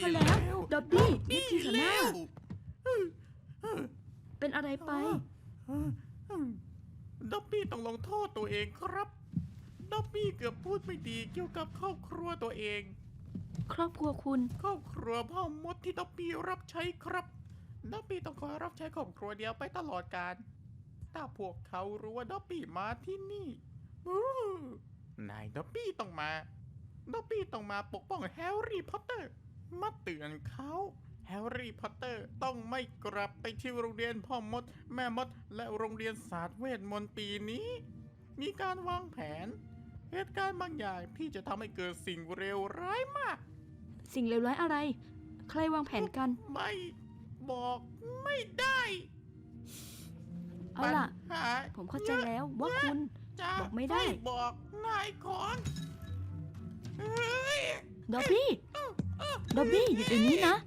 พอแล้ว ดอบบี้นิกกี้สนาเร็วเป็นอะไรไป ด็อบบี้ต้องลงโทษตัวเองครับ ด็อบบี้เกือบพูดไม่ดีเกี่ยวกับครอบครัวตัวเอง ครอบครัวคุณ ครอบครัวพ่อมดที่ด็อบบี้รับใช้ครับด็อบบี้ต้องคอยรับใช้ครอบครัวเดียวไปตลอดกาลถ้าพวกเขารู้ว่าด็อบบี้มาที่นี่บู๊นายด็อบบี้ต้องมาด็อบบี้ต้องมาปกป้องแฮร์รี่พอตเตอร์ มาเตือนเขาแฮร์รี่พอตเตอร์ต้องไม่กลับไปที่โรงเรียนพ่อมด แม่มด และโรงเรียนศาสตร์เวทมนต์ปีนี้ มีการวางแผน เหตุการณ์บางอย่างที่จะทำให้เกิดสิ่งเลวร้ายมาก สิ่งเลวร้ายอะไร ใครวางแผนกัน ไม่บอกไม่ได้เอาล่ะ ปัญหาผมเข้าใจแล้วว่าคุณ จะบอกไม่ได้ บอกนายของเฮ้ยดอบบี้ Babi, ito nina.